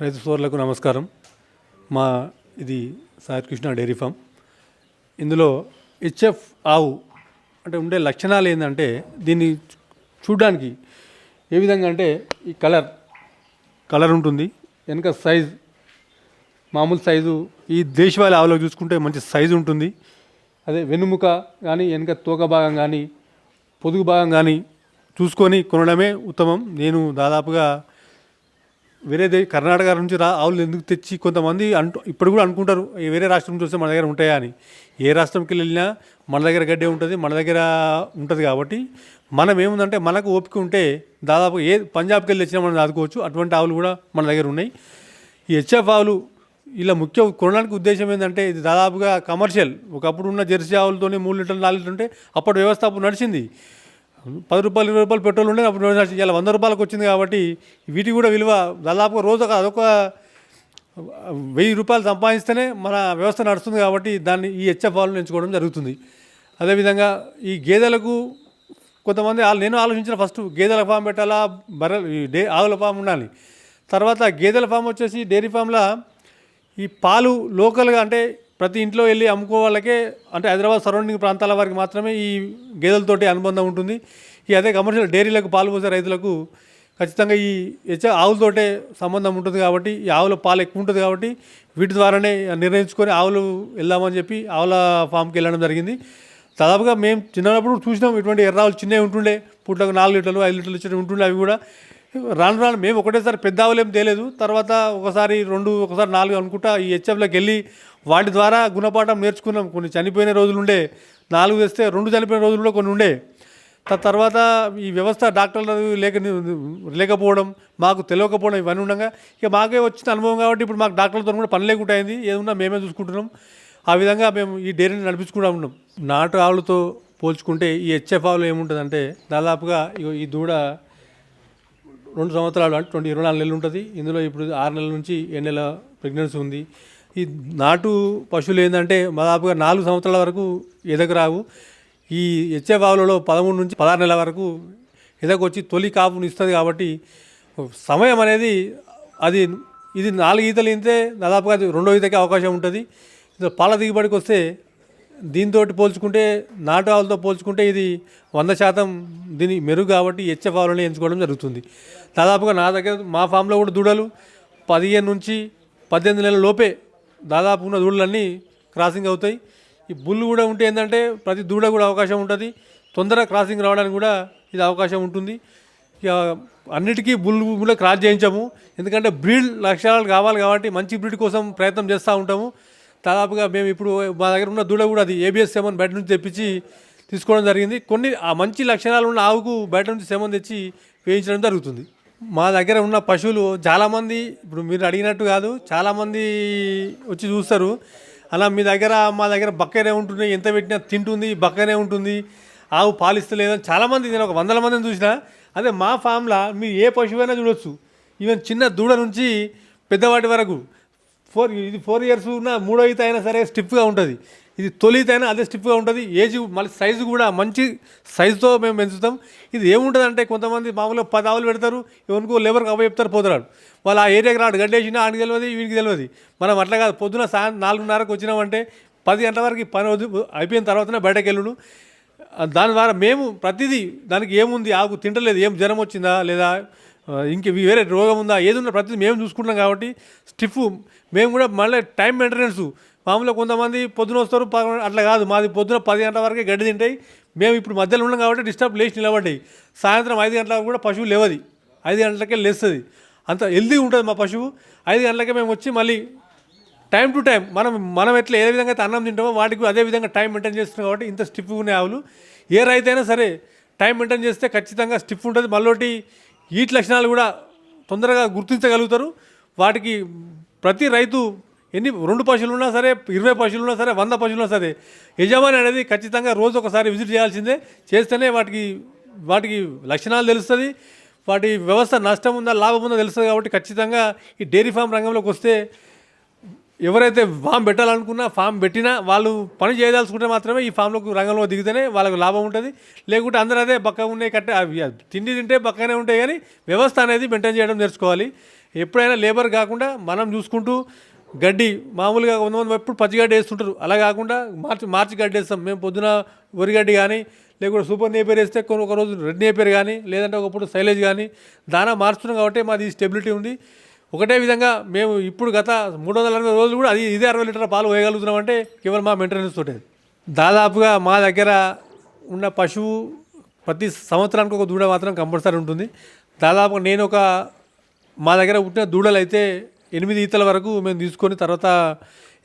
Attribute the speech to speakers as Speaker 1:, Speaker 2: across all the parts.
Speaker 1: రైతు సోదరులకు నమస్కారం. మా ఇది సాయి కృష్ణ డైరీ ఫామ్. ఇందులో హెచ్ఎఫ్ ఆవు అంటే ఉండే లక్షణాలు ఏంటంటే దీన్ని చూడడానికి ఏ విధంగా అంటే ఈ కలర్ కలర్ ఉంటుంది. వెనక సైజ్ మామూలు సైజు ఈ దేశవాళి ఆవులో చూసుకుంటే మంచి సైజు ఉంటుంది. అదే వెన్నుముక కానీ వెనక తోక భాగం కానీ పొదుగు భాగం కానీ చూసుకొని కొనడమే ఉత్తమం. నేను దాదాపుగా వేరే దే కర్ణాటక నుంచి రా ఆవులు ఎందుకు తెచ్చి కొంతమంది అంటూ ఇప్పుడు కూడా అనుకుంటారు వేరే రాష్ట్రం నుంచి వస్తే మన దగ్గర ఉంటాయా అని. ఏ రాష్ట్రంకి వెళ్ళినా మన దగ్గర గడ్డే ఉంటుంది మన దగ్గర ఉంటుంది కాబట్టి మనం ఏముందంటే మనకు ఓపిక ఉంటే దాదాపు ఏ పంజాబ్కి వెళ్ళి తెచ్చినా మనం ఆదుకోవచ్చు అటువంటి ఆవులు కూడా మన దగ్గర ఉన్నాయి. ఈ హెచ్ఎఫ్ ఆవులు ఇలా ముఖ్య కొనడానికి ఉద్దేశం ఏంటంటే ఇది దాదాపుగా కమర్షియల్. ఒకప్పుడు ఉన్న జెర్సీ ఆవులతోనే మూడు లీటర్లు నాలుగు లీటర్లు ఉంటే అప్పటి వ్యవస్థ అప్పుడు నడిచింది. పది రూపాయలు ఇరవై రూపాయలు పెట్రోల్ ఉండే అప్పుడు ఇలా వంద రూపాయలకు వచ్చింది కాబట్టి వీటికి కూడా విలువ దాదాపుగా రోజు ఒక అదొక వెయ్యి రూపాయలు సంపాదిస్తేనే మన వ్యవస్థ నడుస్తుంది కాబట్టి దాన్ని ఈ హెచ్ఎఫ్ ఎంచుకోవడం జరుగుతుంది. అదేవిధంగా ఈ గేదెలకు కొంతమంది వాళ్ళు నేను ఆలోచించిన ఫస్ట్ గేదెల ఫామ్ పెట్టాలా బర్రె డే ఆవుల ఫామ్ ఉండాలి. తర్వాత గేదెల ఫామ్ వచ్చేసి డైరీ ఫామ్లో ఈ పాలు లోకల్గా అంటే ప్రతి ఇంట్లో వెళ్ళి అమ్ముకోవాళ్ళకే అంటే హైదరాబాద్ సరౌండింగ్ ప్రాంతాల వారికి మాత్రమే ఈ గేదెలతోటి అనుబంధం ఉంటుంది. ఈ అదే కమర్షియల్ డైరీలకు పాలు పోసే రైతులకు ఖచ్చితంగా ఈ హెచ్చ ఆవులతోటే సంబంధం ఉంటుంది కాబట్టి ఈ ఆవుల పాలు ఎక్కువ ఉంటుంది కాబట్టి వీటి ద్వారానే నిర్ణయించుకొని ఆవులు వెళ్దామని చెప్పి ఆవుల ఫామ్కి వెళ్ళడం జరిగింది. దాదాపుగా మేము చిన్నప్పుడు చూసినాం ఇటువంటి ఎర్రావులు చిన్నవి ఉంటుండే పూటకు నాలుగు లీటర్లు ఐదు లీటర్లు వచ్చి ఉంటుండే అవి కూడా. రాను రాను మేము ఒకటేసారి పెద్ద ఆవులు తేలేదు. తర్వాత ఒకసారి రెండు ఒకసారి నాలుగు అనుకుంటా ఈ హెచ్ఎఫ్లోకి వెళ్ళి వాటి ద్వారా గుణపాఠం నేర్చుకున్నాం. కొన్ని చనిపోయిన రోజులు ఉండే నాలుగు తెస్తే రెండు చనిపోయిన రోజులు కొన్ని ఉండే. త- తర్వాత ఈ వ్యవస్థ డాక్టర్లు లేక లేకపోవడం మాకు తెలియకపోవడం ఇవన్నీ ఉండగా ఇక మాకే వచ్చిన అనుభవం కాబట్టి ఇప్పుడు మాకు డాక్టర్లతో కూడా పని లేకుండా అయింది. ఏదన్నా మేమే చూసుకుంటున్నాం. ఆ విధంగా మేము ఈ డైరీని నడిపించుకుంటూ ఉన్నాం. నాటు ఆవులతో పోల్చుకుంటే ఈ హెచ్ఎఫ్ ఆవులు ఏముంటుందంటే దాదాపుగా ఇగో ఈ దూడ రెండు సంవత్సరాలు అంటే ట్వంటీ ఇరవై నాలుగు నెలలు ఉంటుంది. ఇందులో ఇప్పుడు ఆరు నెలల నుంచి ఏడు నెలల ప్రెగ్నెన్సీ ఉంది. ఈ నాటు పశువులు ఏంటంటే దాదాపుగా నాలుగు సంవత్సరాల వరకు ఎదగ రావు. ఈ హెచ్ఎఫ్ ఆవులలో పదమూడు నుంచి పదహారు నెలల వరకు ఎదకొచ్చి తొలి కాపుని ఇస్తుంది కాబట్టి సమయం అనేది అది ఇది నాలుగు ఈతలు ఇంతే దాదాపుగా అది రెండో ఈతకే అవకాశం ఉంటుంది. పాల దిగుబడికి వస్తే దీంతో పోల్చుకుంటే నాటు ఆవులతో పోల్చుకుంటే ఇది వంద శాతం దీని మెరుగు కాబట్టి హెచ్ఎఫ్ ఆవులని ఎంచుకోవడం జరుగుతుంది. దాదాపుగా నా దగ్గర మా ఫామ్లో కూడా దూడలు పదిహేను నుంచి పద్దెనిమిది నెలల లోపే దాదాపు ఉన్న దూడలన్నీ క్రాసింగ్ అవుతాయి. ఈ బుల్లు కూడా ఉంటే ఏంటంటే ప్రతి దూడ కూడా అవకాశం ఉంటుంది. తొందరగా క్రాసింగ్ రావడానికి కూడా ఇది అవకాశం ఉంటుంది. ఇక అన్నిటికీ బుల్ కూడా క్రాస్ చేయించాము. ఎందుకంటే బ్రీడ్ లక్షణాలు కావాలి కాబట్టి మంచి బ్రీడ్ కోసం ప్రయత్నం చేస్తూ ఉంటాము. దాదాపుగా మేము ఇప్పుడు మా దగ్గర ఉన్న దూడ కూడా అది ఏబిఎస్ సెమన్ బయట నుంచి తెప్పించి తీసుకోవడం జరిగింది. కొన్ని ఆ మంచి లక్షణాలు ఉన్న ఆవుకు బయట నుంచి సెమన్ తెచ్చి వేయించడం జరుగుతుంది. మా దగ్గర ఉన్న పశువులు చాలామంది ఇప్పుడు మీరు అడిగినట్టు కాదు చాలామంది వచ్చి చూస్తారు. అలా మీ దగ్గర మా దగ్గర బక్కనే ఉంటుంది ఎంత పెట్టినా తింటుంది బక్కనే ఉంటుంది ఆవు పాలిస్తలేదని చాలామంది నేను ఒక వందల మందిని చూసిన అదే మా ఫామ్లో మీరు ఏ పశువైనా చూడొచ్చు. ఈవెన్ చిన్న దూడ నుంచి పెద్దవాటి వరకు ఫోర్ ఇది ఫోర్ ఇయర్స్ ఉన్న మూడో ఈత అయినా సరే స్టిఫ్గా ఉంటుంది. ఇది తొలి అయినా అదే స్టిఫ్గా ఉంటుంది. ఏజ్ మళ్ళీ సైజు కూడా మంచి సైజుతో మేము పెంచుతాం. ఇది ఏముంటుంది అంటే కొంతమంది మామూలుగా పది ఆవులు పెడతారు ఎవరికో లేబర్కి అవ్వ చెప్తారు పోతున్నాడు వాళ్ళు ఆ ఏరియాకి రాడు గడ్డేసినా ఆడికి తెలియదు వీడికి తెలియదు మనం అట్లా కాదు పొద్దున సాయం నాలుగున్నరకు వచ్చినామంటే పది గంటల వరకు పని అయిపోయిన తర్వాతనే బయటకు వెళ్ళును దాని ద్వారా మేము ప్రతిదీ దానికి ఏముంది ఆకు తింటలేదు ఏం జ్వరం వచ్చిందా లేదా ఇంక వేరే రోగం ఉందా ఏది ఉన్నా ప్రతిదీ మేము చూసుకుంటున్నాం కాబట్టి స్టిఫ్ మేము కూడా మళ్ళీ టైం మెయింటెనెన్స్ మామూలుగా కొంతమంది పొద్దున వస్తారు పదకొండు అట్లా కాదు. మాది పొద్దున పది గంటల వరకే గడ్డి తింటాయి. మేము ఇప్పుడు మధ్యలో ఉన్నాం కాబట్టి డిస్టర్బ్ లేచి నిలబడ్డాయి. సాయంత్రం ఐదు గంటల వరకు కూడా పశువు లేవది. ఐదు గంటలకే లేస్తుంది. అంత హెల్దీ ఉంటుంది మా పశువు. ఐదు గంటలకే మేము వచ్చి మళ్ళీ టైం టు టైం మనం మనం ఎట్లా ఏ విధంగా అయితే అన్నం తింటామో వాటికి అదే విధంగా టైం మెయింటైన్ చేస్తున్నాం కాబట్టి ఇంత స్టిఫ్ ఉన్నాయి ఆవులు. ఏ రైతు అయినా సరే టైం మెయింటైన్ చేస్తే ఖచ్చితంగా స్టిఫ్ ఉంటుంది. మళ్ళీ ఈట్ లక్షణాలు కూడా తొందరగా గుర్తించగలుగుతారు. వాటికి ప్రతి రైతు ఎన్ని రెండు పశువులు ఉన్నా సరే ఇరవై పశువులు ఉన్నా సరే వంద పశువులు ఉన్నా సరే యజమాని అనేది ఖచ్చితంగా రోజు ఒకసారి విజిట్ చేయాల్సిందే. చేస్తేనే వాటికి వాటికి లక్షణాలు తెలుస్తుంది. వాటి వ్యవస్థ నష్టం ఉందా లాభం ఉందా తెలుస్తుంది కాబట్టి ఖచ్చితంగా ఈ డైరీ ఫామ్ రంగంలోకి వస్తే ఎవరైతే ఫామ్ పెట్టాలనుకున్నా ఫామ్ పెట్టినా వాళ్ళు పని చేయదలుచుకుంటే మాత్రమే ఈ ఫామ్లోకి రంగంలో దిగితేనే వాళ్ళకు లాభం ఉంటుంది. లేకుంటే అందరూ అదే బక్క ఉన్నాయి కట్టే అవి తిండి తింటే బక్కనే ఉంటాయి కానీ వ్యవస్థ అనేది మెయింటైన్ చేయడం నేర్చుకోవాలి. ఎప్పుడైనా లేబర్ కాకుండా మనం చూసుకుంటూ గడ్డి మామూలుగా కొంతమంది ఎప్పుడు పచ్చి గడ్డి వేస్తుంటారు. అలా కాకుండా మార్చి మార్చి గడ్డి వేస్తాం. మేము పొద్దున వరి గడ్డి కానీ లేకుంటే సూపర్ నేపేర్ వేస్తే కొన్ని ఒక రోజు రెడ్ నేపేర్ కానీ లేదంటే ఒకప్పుడు సైలేజ్ కానీ దానా మార్చుతున్నాం కాబట్టి మాది స్టెబిలిటీ ఉంది. ఒకటే విధంగా మేము ఇప్పుడు గత మూడు వందల అరవై రోజులు కూడా అది ఇదే అరవై లీటర్ పాలు వేయగలుగుతున్నాం అంటే కేవలం మా మెయింటెనెన్స్ తోటే. దాదాపుగా మా దగ్గర ఉన్న పశువు ప్రతి సంవత్సరానికి ఒక దూడ మాత్రం కంపల్సరీ ఉంటుంది. దాదాపుగా నేను ఒక మా దగ్గర పుట్టిన దూడలు అయితే ఎనిమిది ఈతల వరకు మేము తీసుకొని తర్వాత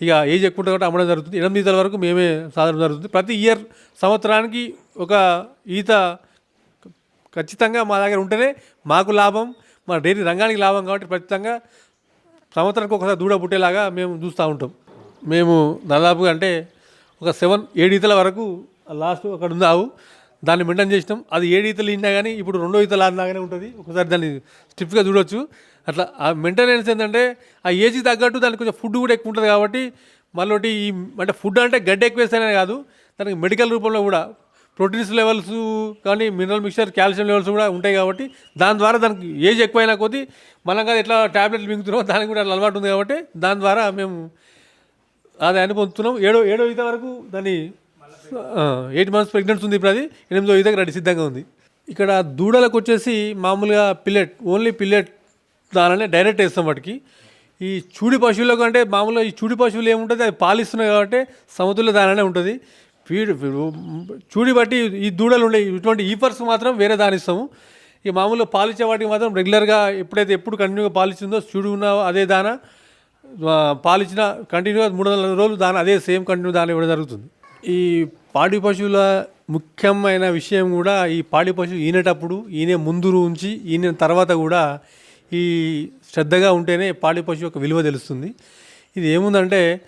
Speaker 1: ఇక ఏజ్ ఎక్కువ ఉంటుంది కాబట్టి అమ్మడం జరుగుతుంది. ఎనిమిది ఈతల వరకు మేమే సాధన జరుగుతుంది. ప్రతి ఇయర్ సంవత్సరానికి ఒక ఈత ఖచ్చితంగా మా దగ్గర ఉంటేనే మాకు లాభం మా డైరీ రంగానికి లాభం కాబట్టి ఖచ్చితంగా సంవత్సరానికి ఒకసారి దూడ పుట్టేలాగా మేము చూస్తూ ఉంటాం. మేము దాదాపుగా అంటే ఒక సెవెన్ ఏడు ఈతల వరకు లాస్ట్ అక్కడ ఉంది ఆవు దాన్ని మెయింటైన్ చేసినాం. అది ఏడు ఈతలు ఇన్నా కానీ ఇప్పుడు రెండో ఈతలు ఆడినాగానే ఉంటుంది. ఒకసారి దాన్ని స్టిఫ్గా చూడొచ్చు. అట్లా ఆ మెయింటెనెన్స్ ఏంటంటే ఆ ఏజ్కి తగ్గట్టు దానికి కొంచెం ఫుడ్ కూడా ఎక్కువ ఉంటుంది కాబట్టి మళ్ళీ ఈ అంటే ఫుడ్ అంటే గడ్డి ఎక్కువ వేస్తేనే కాదు దానికి మెడికల్ రూపంలో కూడా ప్రోటీన్స్ లెవెల్స్ కానీ మినరల్ మిక్చర్ కాల్షియం లెవెల్స్ కూడా ఉంటాయి కాబట్టి దాని ద్వారా దానికి ఏజ్ ఎక్కువైనా కొద్దీ మనం కాదు ఎట్లా ట్యాబ్లెట్లు మింగుతున్నాం దానికి కూడా అట్లా అలవాటు ఉంది కాబట్టి దాని ద్వారా మేము అది పొందుతున్నాం ఏడో ఏడో ఈత వరకు దాన్ని ఎయిట్ మంత్స్ ప్రెగ్నెన్సీ ఉంది ఇప్పుడు అది. ఎనిమిదో దగ్గర రెడీ సిద్ధంగా ఉంది. ఇక్కడ దూడలకు వచ్చేసి మామూలుగా పిల్లెట్ ఓన్లీ పిల్లెట్ దానినే డైరెక్ట్ వేస్తాం వాటికి. ఈ చూడి పశువులకు అంటే మామూలుగా ఈ చూడి పశువులు ఏముంటుంది అది పాలిస్తున్నాయి కాబట్టి సమతుల్య దాననే ఉంటుంది. ఫీడ్ చూడి బట్టి ఈ దూడలు ఉండే ఇటువంటి ఈఫర్స్ మాత్రం వేరే దాని ఇస్తాము. ఈ మామూలుగా పాలిచ్చే వాటికి మాత్రం రెగ్యులర్గా ఎప్పుడైతే ఎప్పుడు కంటిన్యూగా పాలిచ్చిందో చూడు ఉన్న అదే దాన పాలిచ్చిన కంటిన్యూగా మూడు వందల రోజులు దాని అదే సేమ్ కంటిన్యూ దాని ఇవ్వడం జరుగుతుంది. ఈ పాడి పశువుల ముఖ్యమైన విషయం కూడా ఈ పాడి పశువు ఈనేటప్పుడు ఈనే ముందు ఉంచి ఈయన తర్వాత కూడా ఈ శ్రద్ధగా ఉంటేనే పాడి పశువు యొక్క విలువ తెలుస్తుంది. ఇది ఏముందంటే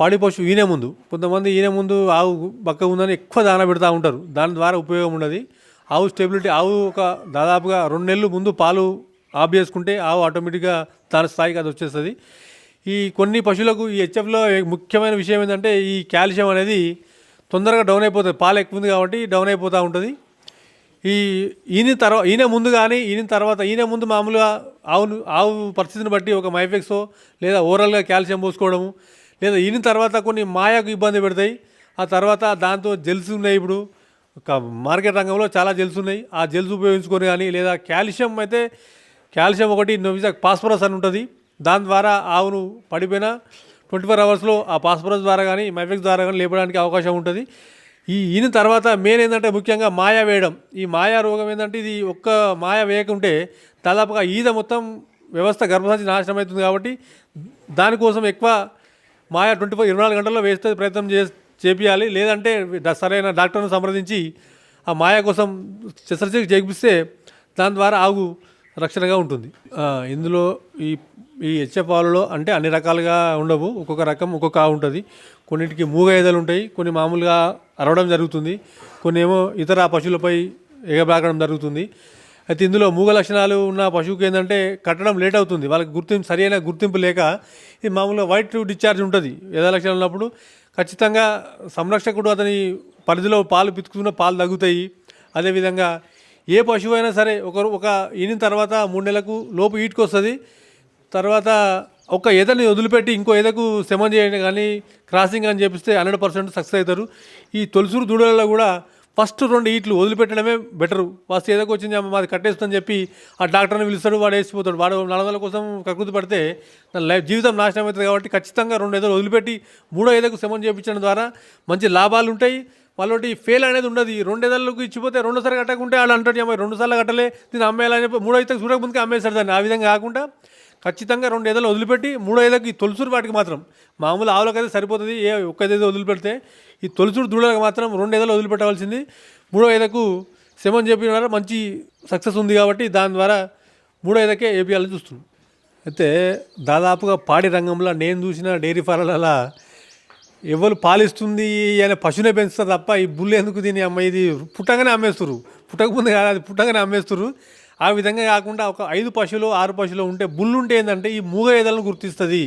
Speaker 1: పాడి పశువు ఈనే ముందు. కొంతమంది ఈనే ముందు ఆవు బక్క ఉందని ఎక్కువ దాన పెడతా ఉంటారు. దాని ద్వారా ఉపయోగం ఉండదు. ఆవు స్టెబిలిటీ ఆవు ఒక దాదాపుగా రెండు నెలలు ముందు పాలు ఆఫ్ చేసుకుంటే ఆవు ఆటోమేటిక్గా దాని స్థాయికి అది వచ్చేస్తుంది. ఈ కొన్ని పశువులకు ఈ హెచ్ఎఫ్లో ముఖ్యమైన విషయం ఏంటంటే ఈ కాల్షియం అనేది తొందరగా డౌన్ అయిపోతుంది. పాలు ఎక్కువ ఉంది కాబట్టి డౌన్ అయిపోతూ ఉంటుంది. ఈ ఈయన తర్వాత ఈయన ముందు కానీ ఈయన తర్వాత ఈయన ముందు మామూలుగా ఆవును ఆవు పరిస్థితిని బట్టి ఒక మైఫెక్సో లేదా ఓరల్గా కాల్షియం పోసుకోవడము లేదా ఈయన తర్వాత కొన్ని మాయకు ఇబ్బంది పెడతాయి. ఆ తర్వాత దాంతో జెల్స్ ఉన్నాయి ఇప్పుడు. ఒక మార్కెట్ రంగంలో చాలా జెల్స్ ఉన్నాయి. ఆ జెల్స్ ఉపయోగించుకొని కానీ లేదా కాల్షియం అయితే కాల్షియం ఒకటి నొవిజా పాస్పరస్ అని ఉంటుంది. దాని ద్వారా ఆవును పడిపోయిన ట్వంటీ ఫోర్ అవర్స్లో ఆ పాస్పోర్ట్ ద్వారా కానీ మైఫెక్స్ ద్వారా కానీ లేపడానికి అవకాశం ఉంటుంది. ఈ ఈయన తర్వాత మెయిన్ ఏంటంటే ముఖ్యంగా మాయా వేయడం. ఈ మాయా రోగం ఏంటంటే ఇది ఒక్క మాయ వేయకుంటే దాదాపుగా ఈద మొత్తం వ్యవస్థ గర్భసాచి నాశనం అవుతుంది కాబట్టి దానికోసం ఎక్కువ మాయా ట్వంటీ ఫోర్ ఇరవై నాలుగు గంటల్లో వేస్తే ప్రయత్నం చే చేపియాలి. లేదంటే సరైన డాక్టర్ను సంప్రదించి ఆ మాయ కోసం శస్త్రచికిత్స చేపిస్తే దాని ద్వారా ఆగు రక్షణగా ఉంటుంది. ఇందులో ఈ ఈ హెచ్ఎఫ్ ఆవులలో అంటే అన్ని రకాలుగా ఉండవు. ఒక్కొక్క రకం ఒక్కొక్క ఆవు ఉంటుంది. కొన్నిటికి మూగ ఎదలు ఉంటాయి. కొన్ని మామూలుగా అరవడం జరుగుతుంది. కొన్ని ఏమో ఇతర పశువులపై ఎగబాకడం జరుగుతుంది. అయితే ఇందులో మూగ లక్షణాలు ఉన్న పశువుకి ఏంటంటే కట్టడం లేట్ అవుతుంది. వాళ్ళకి గుర్తింపు సరైన గుర్తింపు లేక ఇది మామూలుగా వైట్ డిశ్చార్జ్ ఉంటుంది. ఎద లక్షణాలు ఉన్నప్పుడు ఖచ్చితంగా సంరక్షకుడు అతని పరిధిలో పాలు పితుకుతున్న పాలు తగ్గుతాయి. అదేవిధంగా ఏ పశువు అయినా సరే ఒకరు ఒక ఈనిన తర్వాత మూడు నెలలకు లోపు ఈటుకొస్తుంది. తర్వాత ఒక ఎదని వదిలిపెట్టి ఇంకో ఎదకు శమం చేయండి కానీ క్రాసింగ్ అని చెప్పిస్తే హండ్రెడ్ పర్సెంట్ సక్సెస్ అవుతారు. ఈ తొలిసూరు దూడలలో కూడా ఫస్ట్ రెండు ఈట్లు వదిలిపెట్టడమే బెటరు. ఫస్ట్ ఏదో వచ్చింది మాది కట్టేస్తుందని చెప్పి ఆ డాక్టర్ని పిలుస్తాడు వాడు వేసిపోతాడు. వాడు నడవల కోసం కకృతి పడితే నా లైఫ్ జీవితం నాశనం అవుతుంది కాబట్టి ఖచ్చితంగా రెండు ఎదలు వదిలిపెట్టి మూడో ఎదకు శమం చేయించడం ద్వారా మంచి లాభాలు ఉంటాయి. వాళ్ళటి ఫెయిల్ అనేది ఉండదు. రెండు ఎదలకు ఇచ్చిపోతే రెండోసారి కట్టకుంటే వాళ్ళు అంటాడు అమ్మాయి రెండు సార్లు కట్టలే దీన్ని అమ్మేయాలని చెప్పి మూడో అయితే చూడక ముందుకే అమ్మేస్తాడు దాన్ని. ఆ విధంగా కాకుండా ఖచ్చితంగా రెండు ఎదలు వదిలిపెట్టి మూడో ఎదకి ఈ తొలుసూరు వాటికి మాత్రం. మామూలు ఆవులకైతే సరిపోతుంది ఏ ఒక్క ఏదో వదిలిపెడితే ఈ తొలుసూరు దూడలకు మాత్రం రెండు ఎదలు వదిలిపెట్టవలసింది. మూడో ఏదకు శమం చెప్పిన ద్వారా మంచి సక్సెస్ ఉంది కాబట్టి దాని ద్వారా మూడో ఏదకే ఏపీఎల్ని చూస్తున్నాం. అయితే దాదాపుగా పాడి రంగంలో నేను చూసిన డైరీ ఫారాలలో ఎవరు పాలిస్తుంది అనే పశువునే పెంచుతారు తప్ప ఈ బుల్లు ఎందుకు దీని అమ్మ? ఇది పుట్టగానే అమ్మేస్తారు పుట్టకముందు కాదు అది పుట్టంగానే అమ్మేస్తారు ఆ విధంగా కాకుండా ఒక ఐదు పశువులు ఆరు పశువులు ఉంటే బుల్లు ఉంటే ఏంటంటే ఈ మూగ ఏదలను గుర్తిస్తుంది.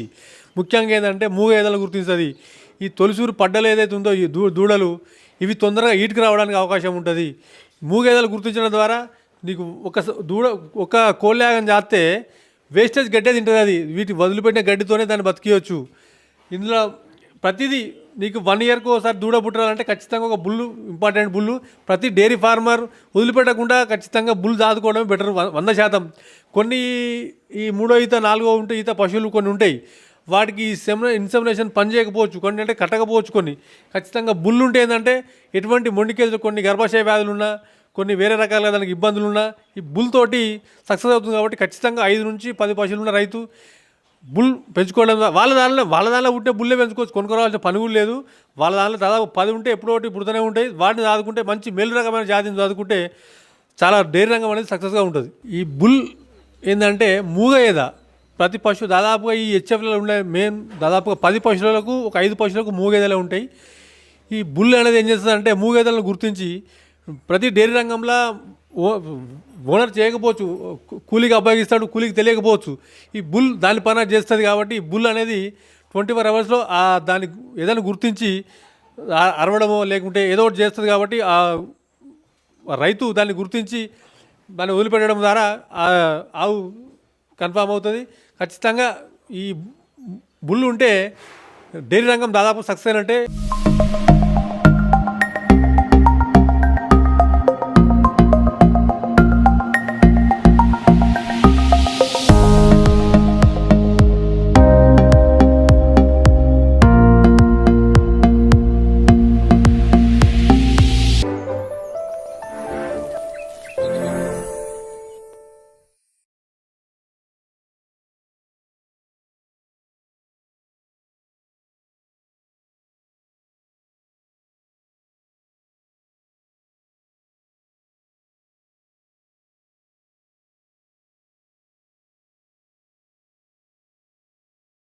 Speaker 1: ముఖ్యంగా ఏంటంటే మూగ ఏదలను గుర్తిస్తుంది. ఈ తొలిసూరు పడ్డలు ఏదైతే ఉందో ఈ దూ దూడలు ఇవి తొందరగా ఈటుకు రావడానికి అవకాశం ఉంటుంది. మూగేదలు గుర్తించడం ద్వారా నీకు ఒక దూడ ఒక కోళ్ళయాగం చేస్తే వేస్టేజ్ గడ్డే తింటుంది అది. వీటి వదిలిపెట్టిన గడ్డితోనే దాన్ని బతికేయచ్చు. ఇందులో ప్రతిదీ నీకు వన్ ఇయర్కి ఒకసారి దూడ పుట్టాలంటే ఖచ్చితంగా ఒక బుల్లు ఇంపార్టెంట్ బుల్లు ప్రతి డైరీ ఫార్మర్ వదిలిపెట్టకుండా ఖచ్చితంగా బుల్ దాదుకోవడమే బెటర్ వంద శాతం. కొన్ని ఈ మూడో ఈత నాలుగో ఉంటే ఈత పశువులు కొన్ని ఉంటాయి. వాటికి ఈ సెమ ఇన్సెమినేషన్ పని చేయకపోవచ్చు కొన్ని అంటే కట్టకపోవచ్చు కొన్ని. ఖచ్చితంగా బుల్ ఉంటే ఏంటంటే ఎటువంటి మొండికేజులు కొన్ని గర్భాశయ వ్యాధులున్నా కొన్ని వేరే రకాలుగా దానికి ఇబ్బందులున్నా ఈ బుల్ తోటి సక్సెస్ అవుతుంది కాబట్టి ఖచ్చితంగా ఐదు నుంచి పది పశువులు ఉన్న రైతు బుల్ పెంచుకోవడం ద్వారా- వాళ్ళ దానిలో వాళ్ళ దానిలో ఉంటే బుల్లే పెంచుకోవచ్చు. కొనుక్కోవాల్సిన పని కూడా లేదు. వాళ్ళ దానిలో దాదాపు పది ఉంటే ఎప్పుడో ఒకటి పుడుతూనే ఉంటాయి. వాటిని చదువుకుంటే మంచి మేలు రకమైన జాతిని చదువుకుంటే చాలా డైరీ రంగం అనేది సక్సెస్గా ఉంటుంది. ఈ బుల్ ఏంటంటే మూగ ఏద ప్రతి పశువు దాదాపుగా ఈ హెచ్ఎఫ్లలో ఉండే మెయిన్ దాదాపుగా పది పశువులకు ఒక ఐదు పశువులకు మూగేదలే ఉంటాయి. ఈ బుల్ అనేది ఏం చేస్తుందంటే మూగేదలను గుర్తించి ప్రతి డైరీ రంగంలో ఓనర్ చేయకపోవచ్చు కూలీకి అప్పగిస్తాడు కూలీకి తెలియకపోవచ్చు ఈ బుల్ దాని పని చేస్తుంది కాబట్టి ఈ బుల్ అనేది ట్వంటీ ఫోర్ అవర్స్లో ఆ ఏదైనా గుర్తించి అరవడమో లేకుంటే ఏదో ఒకటి చేస్తుంది కాబట్టి ఆ రైతు దాన్ని గుర్తించి దాన్ని వదిలిపెట్టడం ద్వారా ఆవు కన్ఫామ్ అవుతుంది. ఖచ్చితంగా ఈ బుల్ ఉంటే డైరీ రంగం దాదాపు సక్సెస్ అయినట్టే.